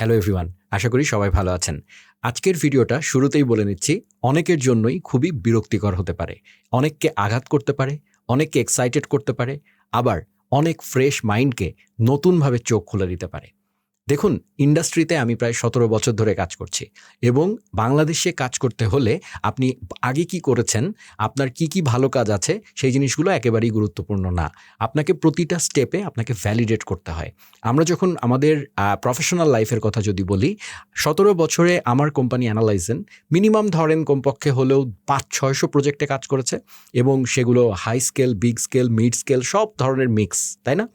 Hello everyone আশা করি সবাই ভালো আছেন। আজকের ভিডিওটা শুরুতেই বলে নিচ্ছি, অনেকের জন্যই খুবই বিরক্তিকর হতে পারে। অনেককে আঘাত করতে পারে, অনেককে এক্সাইটেড করতে পারে, আবার অনেক ফ্রেশ মাইন্ডকে নতুনভাবে চোখ খুলে দিতে পারে। দেখুন, ইন্ডাস্ট্রিতে আমি প্রায় সতেরো বছর ধরে কাজ করছি এবং বাংলাদেশে কাজ করতে হলে আপনি আগে কি করেছেন, আপনার কি কি ভালো কাজ আছে, সেই জিনিসগুলো একেবারেই গুরুত্বপূর্ণ না। আপনাকে প্রতিটা স্টেপে আপনাকে ভ্যালিডেট করতে হয়। আমরা যখন আমাদের প্রফেশনাল লাইফের কথা যদি বলি, সতেরো বছরে আমার কোম্পানি অ্যানালাইজেন মিনিমাম ধরেন কমপক্ষে হলেও পাঁচ ছয়শো প্রজেক্টে কাজ করেছে এবং সেগুলো high scale big scale mid scale সব ধরনের মিক্স তাই না?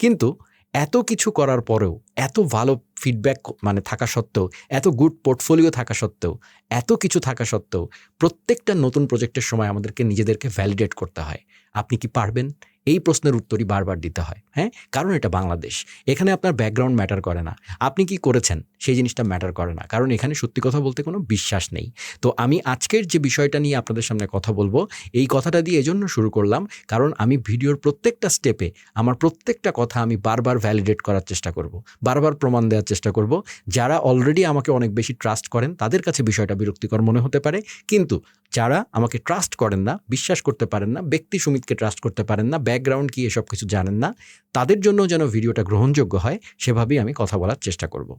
কিন্তু এত কিছু করার পরেও, এত ভালো ফিডব্যাক মানে থাকা সত্ত্বেও, এত গুড পোর্টফোলিও থাকা সত্ত্বেও, এত কিছু থাকা সত্ত্বেও প্রত্যেকটা নতুন প্রজেক্টের সময় আমাদেরকে নিজেদেরকে ভ্যালিডেট করতে হয়। আপনি কি পারবেন? এই প্রশ্নের উত্তরই বারবার দিতে হয়। হ্যাঁ? কারণ এটা বাংলাদেশ। এখানে আপনার ব্যাকগ্রাউন্ড ম্যাটার করে না। আপনি কি করেছেন? সেই জিনিসটা ম্যাটার করে না। কারণ এখানে সত্যি কথা বলতে কোনো বিশ্বাস নেই। তো আমি আজকের যে বিষয়টা নিয়ে আপনাদের সামনে কথা বলব, এই কথাটা দিয়ে এজন্য শুরু করলাম, কারণ আমি ভিডিওর প্রত্যেকটা স্টেপে আমার প্রত্যেকটা কথা আমি বারবার ভ্যালিডেট করার চেষ্টা করব, বারবার প্রমাণ দেওয়ার চেষ্টা করব। যারা অলরেডি আমাকে অনেক বেশি ট্রাস্ট করেন, তাদের কাছে বিষয়টা বিরক্তিকর মনে হতে পারে। কিন্তু যারা আমাকে ট্রাস্ট করেন না, বিশ্বাস করতে পারেন না, ব্যক্তি সুমিতকে ট্রাস্ট করতে পারেন না ব্যাকগ্রাউন্ড কি এসব কিছু জানেন না, তাদের জন্য যেন ভিডিওটা গ্রহণযোগ্য হয়, সেভাবেই আমি কথা বলার চেষ্টা করব।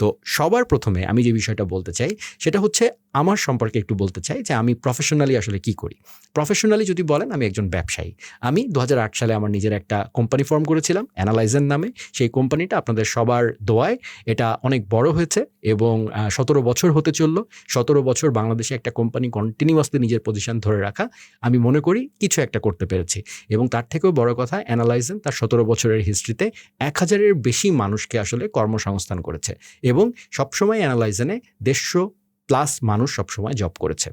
তো সবার প্রথমে আমি যে বিষয়টা বলতে চাই, সেটা হচ্ছে আমার সম্পর্কে একটু বলতে চাই যে আমি প্রফেশনালি আসলে কি করি। প্রফেশনালি যদি বলেন আমি একজন ব্যবসায়ী। আমি দু হাজার আট সালে আমার নিজের একটা কোম্পানি ফর্ম করেছিলাম অ্যানালাইজের নামে। সেই কোম্পানিটা আপনাদের সবার দোয়ায় এটা অনেক বড় হয়েছে এবং সতেরো বছর হতে চলল। সতেরো বছর বাংলাদেশে একটা কোম্পানি কন্টিনিউয়াসলি নিজের পজিশন ধরে রাখা। আমি মনে করি কিছু একটা করতে পেরেছি এবং তার থেকেও বড় কথা অ্যানালাইজেন তার সতেরো বছরের হিস্ট্রিতে এক হাজারের বেশি মানুষকে আসলে কর্মসংস্থান করেছে। এবং সবসময় অ্যানালাইজেনে দেড়শো প্লাস মানুষ সবসময় জব করেছে।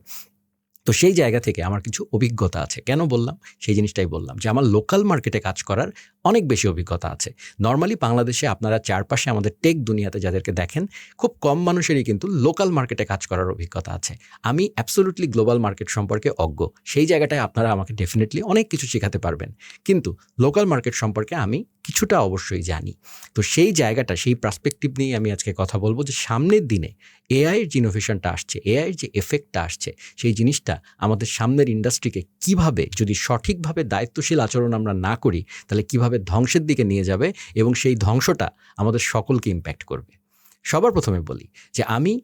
তো সেই জায়গা থেকে আমার কিছু অভিজ্ঞতা আছে। কেন বললাম? সেই জিনিসটাই বললাম যে আমার লোকাল মার্কেটে কাজ করার অনেক বেশি অভিজ্ঞতা আছে। নর্মালি বাংলাদেশে আপনারা চারপাশে আমাদের টেক দুনিয়াতে যাদেরকে দেখেন, খুব কম মানুষেরই কিন্তু লোকাল মার্কেটে কাজ করার অভিজ্ঞতা আছে। আমি অ্যাবসোলুটলি গ্লোবাল মার্কেট সম্পর্কে অজ্ঞ। সেই জায়গাটায় আপনারা আমাকে ডেফিনেটলি অনেক কিছু শেখাতে পারবেন। কিন্তু লোকাল মার্কেট সম্পর্কে আমি কিছুটা অবশ্যই জানি। তো সেই জায়গাটা, সেই পার্সপেক্টিভ নিয়ে আমি আজকে কথা বলব যে সামনের দিনে এআইয়ের যে ইনোভেশনটা আসছে এআইয়ের যে এফেক্টটা আসছে, সেই জিনিসটা আমাদের সামনের ইন্ডাস্ট্রিকে কীভাবে যদি সঠিকভাবে দায়িত্বশীল আচরণ আমরা না করি, তাহলে কীভাবে ধ্বংসের দিকে নিয়ে যাবে এবং সেই ধ্বংসটা আমাদের সকলকে ইম্প্যাক্ট করবে। সবার প্রথমে বলি যে আমি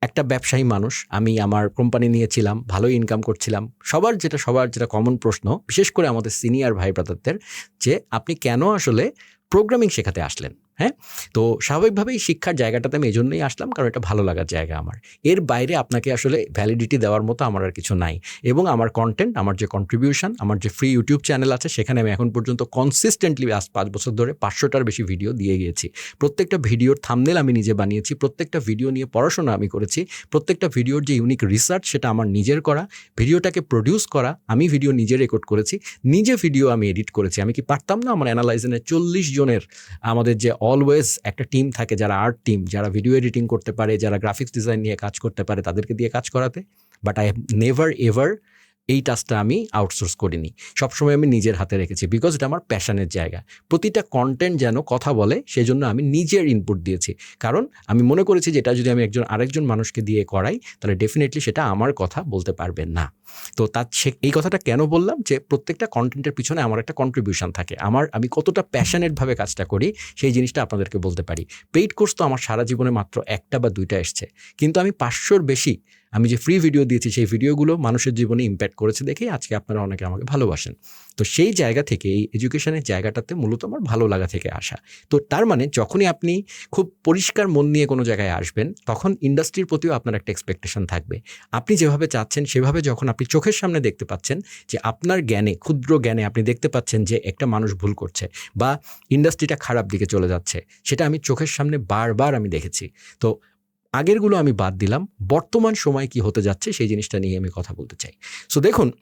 একটা ব্যবসায়ী মানুষ, আমি আমার কোম্পানি নিয়েছিলাম, ভালো ইনকাম করছিলাম। সবার যেটা সবার যেটা কমন প্রশ্ন, বিশেষ করে আমাদের সিনিয়র ভাই ব্রাদারদের যে আপনি কেন আসলে প্রোগ্রামিং শেখাতে আসলেন? হ্যাঁ? তো স্বাভাবিকভাবেই শিক্ষার জায়গাটাতে আমি এই জন্যই আসলাম, কারণ এটা ভালো লাগার জায়গা আমার। এর বাইরে আপনাকে আসলে ভ্যালিডিটি দেওয়ার মতো আমার আর কিছু নাই। এবং আমার কন্টেন্ট আমার যে কন্ট্রিবিউশন আমার যে ফ্রি ইউটিউব চ্যানেল আছে, সেখানে আমি এখন পর্যন্ত কনসিস্টেন্টলি আজ পাঁচ বছর ধরে পাঁচশোটার বেশি ভিডিও দিয়ে গিয়েছি। প্রত্যেকটা ভিডিওর থামনেল আমি নিজে বানিয়েছি, প্রত্যেকটা ভিডিও নিয়ে পড়াশোনা আমি করেছি, প্রত্যেকটা ভিডিওর যে ইউনিক রিসার্চ সেটা আমার নিজের করা ভিডিওটাকে প্রডিউস করা, আমি ভিডিও নিজে রেকর্ড করেছি, নিজে ভিডিও আমি এডিট করেছি। আমি কি পারতাম না আমার অ্যানালাইজেনের চল্লিশ জনের আমাদের যে অলওয়েজ একটা টিম থাকে যারা আর্ট টিম যারা ভিডিও এডিটিং করতে পারে, যারা গ্রাফিক্স ডিজাইন নিয়ে কাজ করতে পারে, তাদেরকে দিয়ে কাজ করাতে। But I have never ever এই টাস্কটা আমি আউটসোর্স করিনি। সবসময় আমি নিজের হাতে রেখেছি বিকজ এটা আমার প্যাশনের জায়গা। প্রতিটা কন্টেন্ট যেন কথা বলে সেই জন্য আমি নিজের ইনপুট দিয়েছি। কারণ আমি মনে করেছি যে এটা যদি আমি একজন আরেকজন মানুষকে দিয়ে করাই, তাহলে ডেফিনেটলি সেটা আমার কথা বলতে পারবে না। তো তার সে এই কথাটা কেন বললাম যে প্রত্যেকটা কন্টেন্টের পিছনে আমার একটা কন্ট্রিবিউশন থাকে। আমার আমি কতটা প্যাশনেটভাবে কাজটা করি, সেই জিনিসটা আপনাদেরকে বলতে পারি। পেইড কোর্স তো আমার সারা জীবনে মাত্র একটা বা দুইটা এসছে। কিন্তু আমি পাঁচশোর বেশি আমি যে ফ্রি ভিডিও দিয়েছি, সেই ভিডিওগুলো মানুষের জীবনে ইম্প্যাক্ট করেছে দেখেই আজকে আপনারা অনেকে আমাকে ভালোবাসেন। তো সেই জায়গা থেকে, এই এডুকেশনের জায়গাটাতে মূলত আমার ভালো লাগা থেকে আসা। তো তার মানে যখনই আপনি খুব পরিষ্কার মন নিয়ে কোনো জায়গায় আসবেন, তখন ইন্ডাস্ট্রির প্রতিও আপনার একটা এক্সপেকটেশন থাকবে। আপনি যেভাবে চাচ্ছেন, সেভাবে যখন আপনি চোখের সামনে দেখতে পাচ্ছেন যে আপনার জ্ঞানে, ক্ষুদ্র জ্ঞানে আপনি দেখতে পাচ্ছেন যে একটা মানুষ ভুল করছে বা ইন্ডাস্ট্রিটা খারাপ দিকে চলে যাচ্ছে, সেটা আমি চোখের সামনে বারবার আমি দেখেছি। তো আগেরগুলো আমি বাদ দিলাম, বর্তমান সময় কি হতে যাচ্ছে সেই জিনিসটা নিয়ে আমি কথা বলতে চাই। সো দেখুন,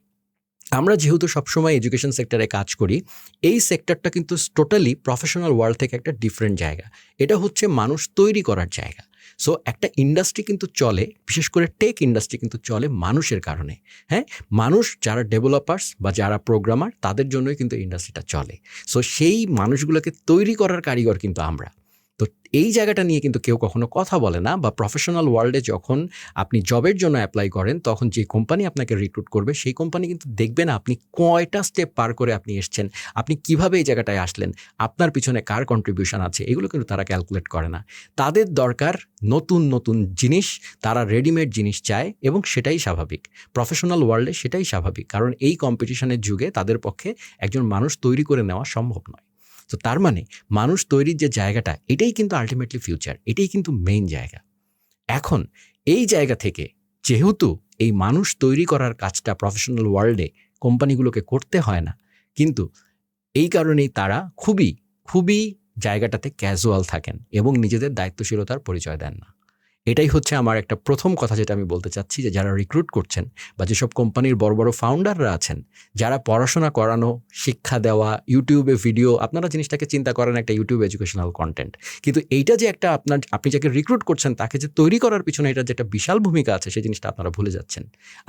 আমরা যেহেতু সবসময় এডুকেশন সেক্টরে কাজ করি, এই সেক্টরটা কিন্তু টোটালি প্রফেশনাল ওয়ার্ল্ড থেকে একটা ডিফারেন্ট জায়গা। এটা হচ্ছে মানুষ তৈরি করার জায়গা। সো একটা ইন্ডাস্ট্রি কিন্তু চলে, বিশেষ করে টেক ইন্ডাস্ট্রি কিন্তু চলে মানুষের কারণে। হ্যাঁ? মানুষ যারা ডেভেলপার্স বা যারা প্রোগ্রামার তাদের জন্যই কিন্তু ইন্ডাস্ট্রিটা চলে। সো সেই মানুষগুলোকে তৈরি করার কারিগর কিন্তু আমরা। এই জায়গাটা নিয়ে কিন্তু কেউ কখনো কথা বলে না বা প্রফেশনাল ওয়ার্ল্ডে যখন আপনি জবের জন্য অ্যাপ্লাই করেন, তখন যে কোম্পানি আপনাকে রিক্রুট করবে, সেই কোম্পানি কিন্তু দেখবে না আপনি কয়টা স্টেপ পার করে আপনি এসছেন, আপনি কীভাবে এই জায়গাটায় আসলেন, আপনার পিছনে কার কন্ট্রিবিউশন আছে, এগুলো কিন্তু তারা ক্যালকুলেট করে না। তাদের দরকার নতুন নতুন জিনিস, তারা রেডিমেড জিনিস চায় এবং সেটাই স্বাভাবিক। প্রফেশনাল ওয়ার্ল্ডে সেটাই স্বাভাবিক, কারণ এই কম্পিটিশনের যুগে তাদের পক্ষে একজন মানুষ তৈরি করে নেওয়া সম্ভব নয়। তো তার মানে মানুষ তৈরির যে জায়গাটা, এটাই কিন্তু আলটিমেটলি ফিউচার এটাই কিন্তু মেইন জায়গা। এখন এই জায়গা থেকে যেহেতু এই মানুষ তৈরি করার কাজটা প্রফেশনাল ওয়ার্ল্ডে কোম্পানিগুলোকে করতে হয় না, কিন্তু এই কারণেই তারা খুবই খুবই জায়গাটাতে ক্যাজুয়াল থাকেন এবং নিজেদের দায়িত্বশীলতার পরিচয় দেন না। এটাই হচ্ছে আমার একটা প্রথম কথা যেটা আমি বলতে চাচ্ছি যে যারা রিক্রুট করছেন বা যেসব কোম্পানির বড় বড় ফাউন্ডাররা আছেন, যারা পড়াশোনা করানো, শিক্ষা দেওয়া ইউটিউবে ভিডিও আপনারা জিনিসটাকে চিন্তা করেন একটা ইউটিউব এডুকেশনাল কন্টেন্ট কিন্তু এইটা যে একটা আপনার, আপনি যাকে রিক্রুট করছেন, তাকে যে তৈরি করার পিছনে এটা যেটা বিশাল ভূমিকা আছে, সেই জিনিসটা আপনারা ভুলে যাচ্ছেন।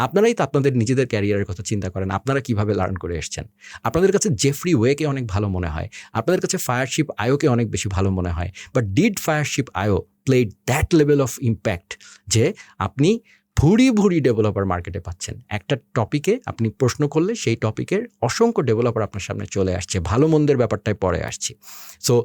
আপনারাই তো আপনাদের নিজেদের ক্যারিয়ারের কথা চিন্তা করেন, আপনারা কীভাবে লার্ন করে এসছেন। আপনাদের কাছে জেফ্রি ওয়েকে অনেক ভালো মনে হয়, আপনাদের কাছে ফায়ারশিপ আয়োকে অনেক বেশি ভালো মনে হয় বাট ডিড ফায়ারশিপ আয়ো played that level of impact যে আপনি ভুড়ি ভুড়ি ডেভেলপার মার্কেটে পাচ্ছেন। একটা টপিকে আপনি প্রশ্ন করলে সেই টপিকের অসংখ্য ডেভেলপার আপনার সামনে চলে আসছে, ভালো মন্দের ব্যাপারটাই পরে আসছি। সো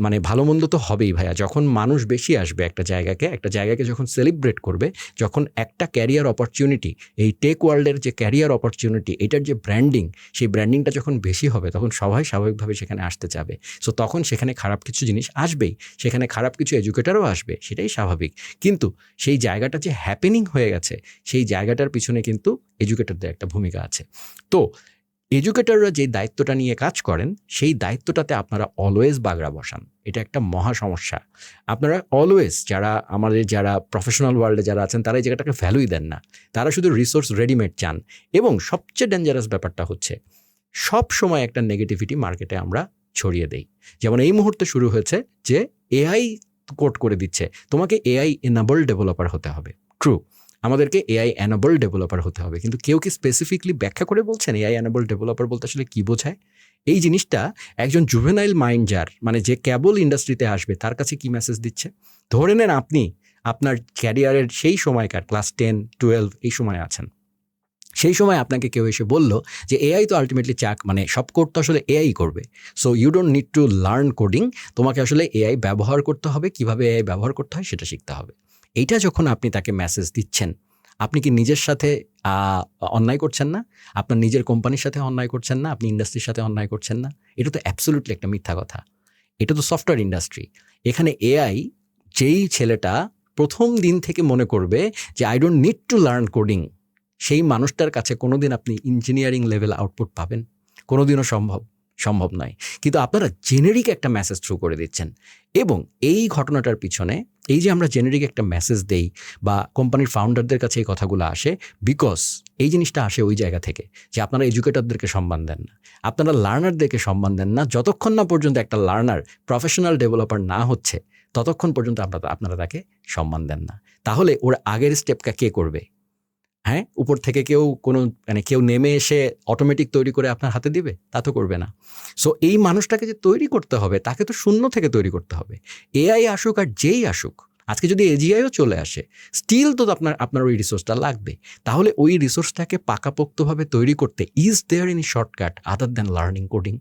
মানে ভালো মন্দ তো হবেই ভাইয়া। যখন মানুষ বেশি আসবে একটা জায়গাকে একটা জায়গাকে যখন সেলিব্রেট করবে, যখন একটা ক্যারিয়ার অপরচুনিটি এই টেক ওয়ার্ল্ডের যে ক্যারিয়ার অপরচুনিটি এটার যে ব্র্যান্ডিং সেই ব্র্যান্ডিংটা যখন বেশি হবে, তখন সবাই স্বাভাবিকভাবে সেখানে আসতে চাবে। সো তখন সেখানে খারাপ কিছু জিনিস আসবেই, সেখানে খারাপ কিছু এডুকেটারও আসবে, সেটাই স্বাভাবিক। কিন্তু সেই জায়গাটা যে হ্যাপেনিং হয়ে গেছে, সেই জায়গাটার পিছনে কিন্তু এডুকেটরদের একটা ভূমিকা আছে। তো এডুকেটররা যে দায়িত্বটা নিয়ে কাজ করেন, সেই দায়িত্বটাতে আপনারা অলওয়েজ বাগড়া বসান। এটা একটা মহা সমস্যা। আপনারা অলওয়েজ যারা আমাদের যারা প্রফেশনাল ওয়ার্ল্ডে যারা আছেন, তারা এই জায়গাটাকে ভ্যালুই দেন না। তারা শুধু রিসোর্স রেডিমেড চান। এবং সবচেয়ে ডেঞ্জারাস ব্যাপারটা হচ্ছে, সব সময় একটা নেগেটিভিটি মার্কেটে আমরা ছড়িয়ে দেই। যেমন এই মুহূর্তে শুরু হয়েছে যে এআই কোড করে দিচ্ছে। তোমাকে এআই এনাবল ডেভেলপার হতে হবে। ট্রু আমাদেরকে এআই অ্যানাবল ডেভেলপার হতে হবে। কিন্তু কেউ কি স্পেসিফিকলি ব্যাখ্যা করে বলছেন এআই অ্যানাবল ডেভেলপার বলতে আসলে কী বোঝায়? এই জিনিসটা একজন জুভেনাইল মাইন্ড যার মানে যে কেবল ইন্ডাস্ট্রিতে আসবে, তার কাছে কি মেসেজ দিচ্ছে? ধরে নেন আপনি, আপনার ক্যারিয়ারের সেই সময়কার ক্লাস টেন টুয়েলভ এই সময় আছেন। সেই সময় আপনাকে কেউ এসে বলল যে এআই তো আলটিমেটলি চাক মানে সব কোড তো আসলে এআই করবে। So you don't need to learn coding তোমাকে আসলে এআই ব্যবহার করতে হবে। কীভাবে এআই ব্যবহার করতে হয় সেটা শিখতে হবে। এইটা যখন আপনি তাকে মেসেজ দিচ্ছেন, আপনি কি নিজের সাথে অন্যায় করছেন না? আপনার নিজের কোম্পানির সাথে অন্যায় করছেন না? আপনি ইন্ডাস্ট্রির সাথে অন্যায় করছেন না? এটা তো অ্যাবসোলুটলি একটা মিথ্যা কথা। এটা তো সফটওয়্যার ইন্ডাস্ট্রি এখানে এআই যেই ছেলেটা প্রথম দিন থেকে মনে করবে যে I don't need to learn coding সেই মানুষটার কাছে কোনোদিন আপনি ইঞ্জিনিয়ারিং লেভেল আউটপুট পাবেন। কোনোদিনও সম্ভব সম্ভব নয়। কিন্তু আপনারা জেনেরিক একটা মেসেজ থ্রু করে দিচ্ছেন। এবং এই ঘটনাটার পিছনে এই যে আমরা জেনেরিক একটা মেসেজ দেই বা কোম্পানির ফাউন্ডারদের কাছে এই কথাগুলো আসে বিকজ এই জিনিসটা আসে ওই জায়গা থেকে যে আপনারা এডুকেটরদেরকে সম্মান দেন না। আপনারা লার্নারদেরকে সম্মান দেন না। যতক্ষণ না পর্যন্ত একটা লার্নার প্রফেশনাল ডেভেলপার না হচ্ছে, ততক্ষণ পর্যন্ত আপনারা আপনারা তাকে সম্মান দেন না। তাহলে ওর আগের স্টেপটা কে করবে? হ্যাঁ? উপর থেকে কেউ কোনো মানে কেউ নেমে এসে অটোমেটিক তৈরি করে আপনার হাতে দিবে? তা তো করবে না। সো এই মানুষটাকে যে তৈরি করতে হবে, তাকে তো শূন্য থেকে তৈরি করতে হবে। এআই আসুক আর যেই আসুক, আজকে যদি এজিআইও চলে আসে স্টিল তো আপনার আপনার ওই রিসোর্সটা লাগবে। তাহলে ওই রিসোর্সটাকে পাকাপোক্তভাবে তৈরি করতে is there in shortcut other than learning coding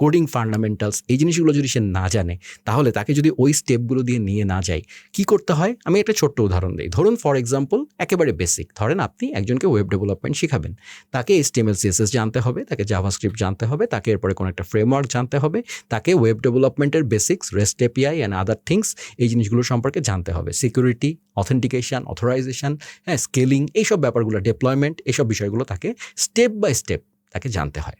coding fundamentals এই জিনিসগুলো যদি সে না জানে, তাহলে তাকে যদি ওই স্টেপগুলো দিয়ে নিয়ে না যায়, কি করতে হয়? আমি একটা ছোট্ট উদাহরণ দিই। ধরুন ফর এক্সাম্পল একেবারে বেসিক ধরেন আপনি একজনকে ওয়েব ডেভেলপমেন্ট শেখাবেন। তাকে এসটিএমএল সিএসএস জানতে হবে, তাকে জাভাস্ক্রিপ্ট জানতে হবে, তাকে এরপরে কোনো একটা ফ্রেমওয়ার্ক জানতে হবে, তাকে ওয়েব ডেভেলপমেন্টের basics rest API and other things এই জিনিসগুলো সম্পর্কে জানতে হবে। সিকিউরিটি অথেন্টিকেশন অথরাইজেশন হ্যাঁ স্কেলিং এইসব ব্যাপারগুলো ডেপ্লয়মেন্ট এইসব বিষয়গুলো তাকে স্টেপ বাই স্টেপ তাকে জানতে হয়।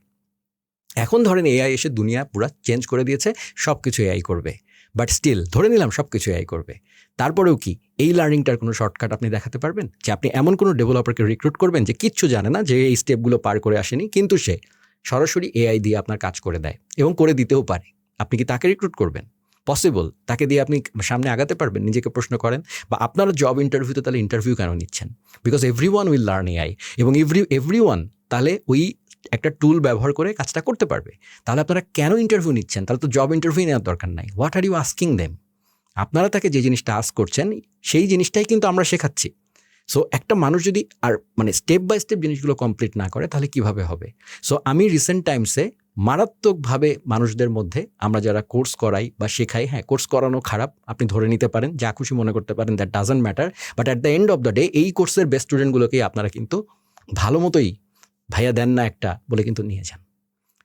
এখন ধরেন এআই এসে দুনিয়া পুরো চেঞ্জ করে দিয়েছে সব কিছু এআই করবে। বাট স্টিল ধরে নিলাম সব কিছু এআই করবে। তারপরেও কি, এই লার্নিংটার কোনো শর্টকাট আপনি দেখাতে পারবেন? যে আপনি এমন কোনো ডেভেলপারকে রিক্রুট করবেন যে কিচ্ছু জানে না যে এই স্টেপগুলো পার করে আসেনি, কিন্তু সে সরাসরি এআই দিয়ে আপনার কাজ করে দেয় এবং করে দিতেও পারে। আপনি কি তাকে রিক্রুট করবেন? পসিবল তাকে দিয়ে আপনি সামনে আগাতে পারবেন, নিজেকে প্রশ্ন করেন, বা আপনারা জব ইন্টারভিউতে তাহলে ইন্টারভিউ কেন নিচ্ছেন? Because every one will learn AI এবং এভরি এভরি ওয়ান তাহলে ওই একটা টুল ব্যবহার করে কাজটা করতে পারবে। তাহলে আপনারা কেন ইন্টারভিউ নিচ্ছেন? তাহলে তো জব ইন্টারভিউ নেওয়ার দরকার নাই। What are you asking them আপনারা তাকে যে জিনিসটা আস করছেন, সেই জিনিসটাই কিন্তু আমরা শেখাচ্ছি। সো একটা মানুষ যদি আর মানে স্টেপ বাই স্টেপ জিনিসগুলো কমপ্লিট না করে, তাহলে কীভাবে হবে? সো আমি রিসেন্ট টাইমসে মারাত্মকভাবে মানুষদের মধ্যে আমরা যারা কোর্স করাই বা শেখাই হ্যাঁ কোর্স করানো খারাপ, আপনি ধরে নিতে পারেন, যা খুশি মনে করতে পারেন that doesn't matter but at the end of the day এই কোর্সের বেস্ট স্টুডেন্টগুলোকেই আপনারা কিন্তু ভালো মতোই ভাইয়া দেন না একটা বলে কিন্তু নিয়ে যান।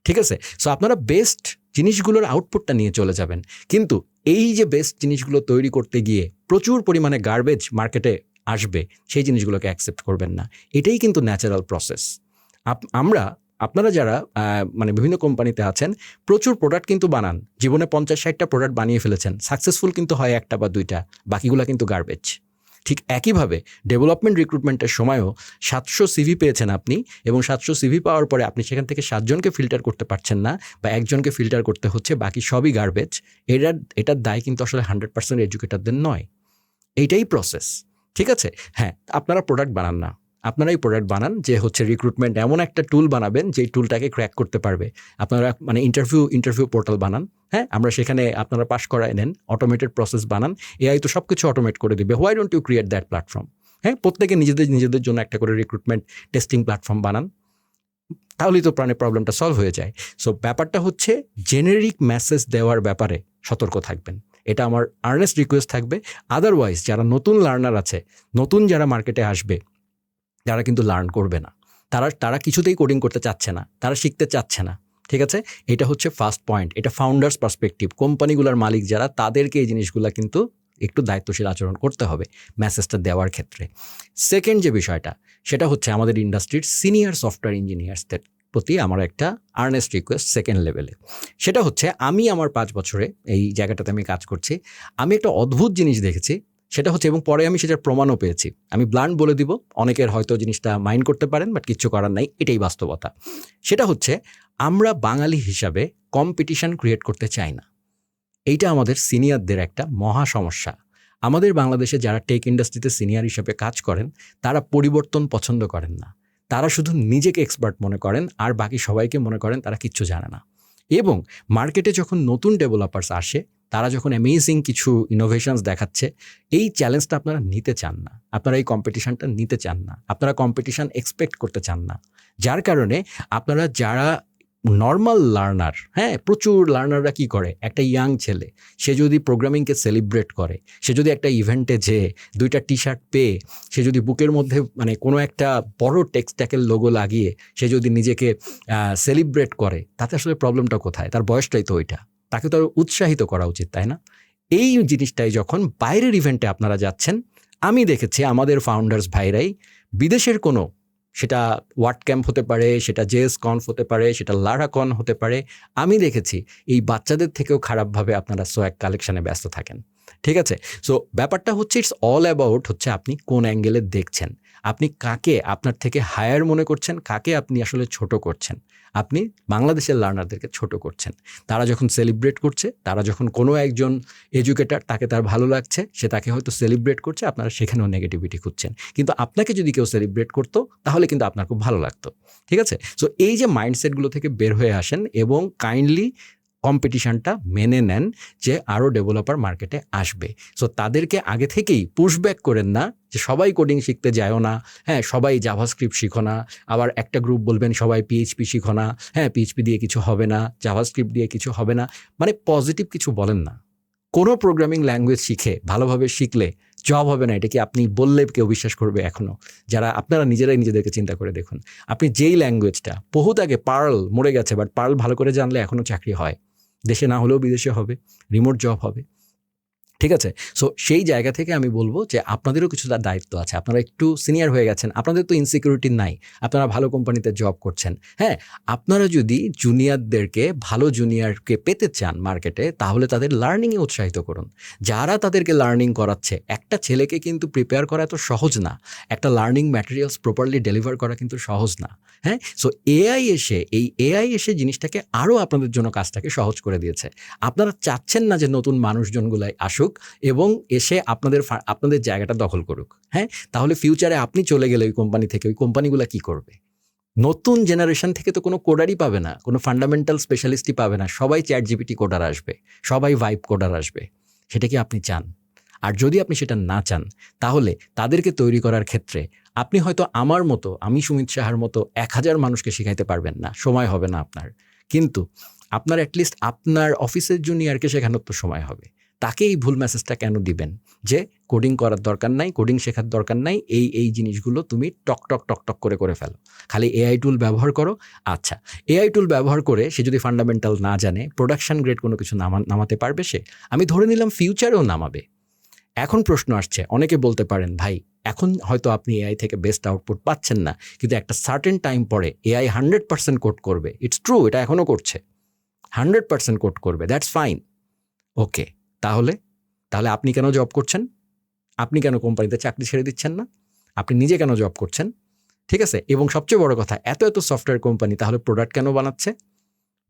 ঠিক আছে? সো আপনারা বেস্ট জিনিসগুলোর আউটপুটটা নিয়ে চলে যাবেন। কিন্তু এই যে বেস্ট জিনিসগুলো তৈরি করতে গিয়ে প্রচুর পরিমাণে গার্বেজ মার্কেটে আসবে, সেই জিনিসগুলোকে অ্যাকসেপ্ট করবেন না। এটাই কিন্তু ন্যাচারাল প্রসেস আমরা, আপনারা যারা মানে বিভিন্ন কোম্পানিতে আছেন, প্রচুর প্রোডাক্ট কিন্তু বানান। জীবনে পঞ্চাশ ষাটটা প্রোডাক্ট বানিয়ে ফেলেছেন। সাকসেসফুল কিন্তু হয় একটা বা দুইটা। বাকিগুলো কিন্তু গার্বেজ ঠিক একইভাবে ডেভেলপমেন্ট রিক্রুটমেন্টের সময়ও সাতশো সিভি পেয়েছেন আপনি এবং সাতশো সিভি পাওয়ার পরে আপনি সেখান থেকে সাতজনকে ফিল্টার করতে পারছেন না বা একজনকে ফিল্টার করতে হচ্ছে, বাকি সবই গার্বেজ এটার এটার দায় কিন্তু আসলে হান্ড্রেড পার্সেন্ট এডুকেটারদের নয়। এইটাই প্রসেস ঠিক আছে? হ্যাঁ আপনারা প্রোডাক্ট বানান না। আপনারাই প্রোডাক্ট বানান যে হচ্ছে রিক্রুটমেন্ট এমন একটা টুল বানাবেন যেই টুলটাকে ক্র্যাক করতে পারবে। আপনারা মানে ইন্টারভিউ ইন্টারভিউ পোর্টাল বানান হ্যাঁ? আমরা সেখানে আপনারা পাস করায় নেন অটোমেটেড প্রসেস বানান। এআই তো সব কিছু অটোমেট করে দিবে। Why don't you create that platform হ্যাঁ? প্রত্যেকে নিজেদের নিজেদের জন্য একটা করে রিক্রুটমেন্ট টেস্টিং প্ল্যাটফর্ম বানান। তাহলেই তো প্রাণের প্রবলেমটা সলভ হয়ে যায়। সো ব্যাপারটা হচ্ছে জেনেরিক মেসেজ দেওয়ার ব্যাপারে সতর্ক থাকবেন। এটা আমার আর্নেস্ট রিকোয়েস্ট থাকবে। আদারওয়াইজ যারা নতুন লার্নার আছে, নতুন যারা মার্কেটে আসবে যারা কিন্তু লার্ন করবে না। তারা তারা কিছুতেই কোডিং করতে চাচ্ছে না। তারা শিখতে চাচ্ছে না। ঠিক আছে? এটা হচ্ছে ফার্স্ট পয়েন্ট এটা ফাউন্ডার্স পার্সপেক্টিভ কোম্পানিগুলোর মালিক যারা, তাদেরকে এই জিনিসগুলো কিন্তু একটু দায়িত্বশীল আচরণ করতে হবে মেসেজটা দেওয়ার ক্ষেত্রে। সেকেন্ড যে বিষয়টা, সেটা হচ্ছে আমাদের ইন্ডাস্ট্রির সিনিয়র সফটওয়্যার ইঞ্জিনিয়ার্সদের প্রতি আমার একটা আর্নেস্ট রিকোয়েস্ট সেকেন্ড লেভেলে সেটা হচ্ছে, আমি আমার পাঁচ বছরে এই জায়গাটাতে আমি কাজ করছি। আমি একটা অদ্ভুত জিনিস দেখেছি। সেটা হচ্ছে, এবং পরে আমি সেটার প্রমাণও পেয়েছি। আমি ব্লান্ড বলে দিব, অনেকের হয়তো জিনিসটা মাইন্ড করতে পারেন বাট কিচ্ছু করার নাই, এটাই বাস্তবতা। সেটা হচ্ছে, আমরা বাঙালি হিসাবে কম্পিটিশন ক্রিয়েট করতে চাই না। এইটা আমাদের সিনিয়রদের একটা মহা সমস্যা। আমাদের বাংলাদেশে যারা টেক ইন্ডাস্ট্রিতে সিনিয়র হিসেবে কাজ করেন, তারা পরিবর্তন পছন্দ করেন না। তারা শুধু নিজেকে এক্সপার্ট মনে করেন, আর বাকি সবাইকে মনে করেন, তারা কিচ্ছু জানে না। এবং মার্কেটে যখন নতুন ডেভেলপার্স আসে তারা যখন অ্যামেজিং কিছু ইনোভেশনস দেখাচ্ছে, এই চ্যালেঞ্জটা আপনারা নিতে চান না। আপনারা এই কম্পিটিশানটা নিতে চান না। আপনারা কম্পিটিশান এক্সপেক্ট করতে চান না। যার কারণে আপনারা যারা নর্মাল লার্নার হ্যাঁ প্রচুর লার্নাররা কি করে? একটা ইয়াং ছেলে, সে যদি প্রোগ্রামিংকে সেলিব্রেট করে, সে যদি একটা ইভেন্টে যেয়ে দুইটা টি শার্ট পেয়ে, সে যদি বুকের মধ্যে মানে কোনো একটা বড় টেক্সট্যাকের লোগো লাগিয়ে, সে যদি নিজেকে সেলিব্রেট করে, তাতে আসলে প্রবলেমটা কোথায়? তার বয়সটাই তো ওইটা। তাকে তো আরও উৎসাহিত করা উচিত, তাই না? এই জিনিসটাই যখন বাইরের ইভেন্টে আপনারা যাচ্ছেন, আমি দেখেছি আমাদের ফাউন্ডার্স ভাইরাই বিদেশের কোনো, সেটা ওয়ার্ড ক্যাম্প হতে পারে, সেটা জেএস কনফ হতে পারে, সেটা লারাকন হতে পারে, আমি দেখেছি এই বাচ্চাদের থেকেও খারাপভাবে আপনারা সোয়াক কালেকশানে ব্যস্ত থাকেন। ঠিক আছে? সো ব্যাপারটা হচ্ছে ইটস অল অ্যাবাউট হচ্ছে আপনি কোন অ্যাঙ্গেলে দেখছেন। আপনি কাকে আপনার থেকে হায়ার মনে করছেন, কাকে আপনি আসলে ছোট করছেন? আপনি বাংলাদেশের লার্নারদেরকে ছোট করছেন। তারা যখন সেলিব্রেট করছে, তারা যখন কোনো একজন এডুকেটার তাকে তার ভালো লাগছে, সে তাকে হয়তো সেলিব্রেট করছে, আপনারা সেখানেও নেগেটিভিটি খুঁজছেন। কিন্তু আপনাকে যদি কেউ সেলিব্রেট করতো, তাহলে কিন্তু আপনার খুব ভালো লাগতো। ঠিক আছে? সো এই যে মাইন্ডসেটগুলো থেকে বের হয়ে আসেন এবং কাইন্ডলি কম্পিটিশনটা মেনে নেন যে আরও ডেভেলপার মার্কেটে আসবে। সো তাদেরকে আগে থেকেই পুশব্যাক করেন না যে সবাই কোডিং শিখতে যায়ও না। হ্যাঁ সবাই জাভাস্ক্রিপ্ট শিখো না। আবার একটা গ্রুপ বলবেন, সবাই পিএইচপি শিখো না। হ্যাঁ পিএইচপি দিয়ে কিছু হবে না জাভাস্ক্রিপ্ট দিয়ে কিছু হবে না। মানে পজিটিভ কিছু বলেন না। কোনো প্রোগ্রামিং ল্যাঙ্গুয়েজ শিখে, ভালোভাবে শিখলে জব হবে না। এটা কি আপনি বললে কেউ বিশ্বাস করবে এখনও যারা, আপনারা নিজেরাই নিজেদেরকে চিন্তা করে দেখুন। আপনি যেই ল্যাঙ্গুয়েজটা বহুত আগে পার্ল মরে গেছে বাট পার্ল ভালো করে জানলে এখনও চাকরি হয়। দেশে না হলেও বিদেশে হবে রিমোট জব হবে। ঠিক আছে? সো সেই জায়গা থেকে আমি বলব যে আপনাদেরও কিছু তার দায়িত্ব আছে। আপনারা একটু সিনিয়র হয়ে গেছেন, আপনাদের তো ইনসিকিউরিটি নাই, আপনারা ভালো কোম্পানিতে জব করছেন। হ্যাঁ আপনারা যদি জুনিয়রদেরকে ভালো জুনিয়রকে পেতে চান মার্কেটে তাহলে তাদের লার্নিংয়ে উৎসাহিত করুন। যারা তাদেরকে লার্নিং করাচ্ছে, একটা ছেলেকে কিন্তু প্রিপেয়ার করা এত সহজ না। একটা লার্নিং ম্যাটেরিয়ালস প্রপারলি ডেলিভার করা কিন্তু সহজ না। হ্যাঁ সো এআই এসে, এই এআই এসে জিনিসটাকে আরও আপনাদের জন্য কাজটাকে সহজ করে দিয়েছে। আপনারা চাচ্ছেন না যে নতুন মানুষজনগুলাই আসুক এবং এসে আপনাদের আপনাদের জায়গাটা দখল করুক। হ্যাঁ? তাহলে ফিউচারে আপনি চলে গেলে ওই কোম্পানি থেকে ওই কোম্পানিগুলো কি করবে? নতুন জেনারেশন থেকে তো কোনো কোডারই পাবে না, কোনো ফান্ডামেন্টাল স্পেশালিস্টই পাবে না, সবাই চ্যাট জিপিটি কোডার আসবে, সবাই ভাইব কোডার আসবে, সেটা কি আপনি চান? আর যদি আপনি সেটা না চান, তাহলে তাদেরকে তৈরি করার ক্ষেত্রে আপনি হয়তো আমার মতো, আমি সুমিত সাহার মতো এক হাজার মানুষকে শেখাইতে পারবেন না, সময় হবে না আপনার। কিন্তু আপনার অ্যাটলিস্ট আপনার অফিসের জুনিয়রকে শেখানোর তো সময় হবে। তাকে এই ভুল মেসেজটা কেন দিবেন? যে কোডিং করার দরকার নাই কোডিং শেখার দরকার নাই, এই এই জিনিসগুলো তুমি টক টক টক টক করে করে ফেলো। খালি এআই টুল ব্যবহার করো আচ্ছা। এআই টুল ব্যবহার করে সে যদি ফান্ডামেন্টাল না জানে প্রোডাকশন গ্রেড কোনো কিছু নামা, নামাতে পারবে সে? আমি ধরে নিলাম ফিউচারেও নামাবে। এখন প্রশ্ন আসছে, অনেকে বলতে পারেন, ভাই, এখন হয়তো আপনি এআই থেকে বেস্ট আউটপুট পাচ্ছেন না, কিন্তু একটা সার্টেন টাইম পরে এআই হান্ড্রেড পার্সেন্ট কোড করবে। ইটস ট্রু এটা এখনও করছে। হান্ড্রেড পার্সেন্ট কোড করবে দ্যাটস ফাইন ওকে তাহলে তাহলে আপনি কেন জব করছেন? আপনি কেন কোম্পানিতে চাকরি ছেড়ে দিচ্ছেন না? আপনি নিজে কেন জব করছেন? ঠিক আছে? এবং সবচেয়ে বড় কথা, এত এত সফটওয়্যার কোম্পানি তাহলে প্রোডাক্ট কেন বানাচ্ছে?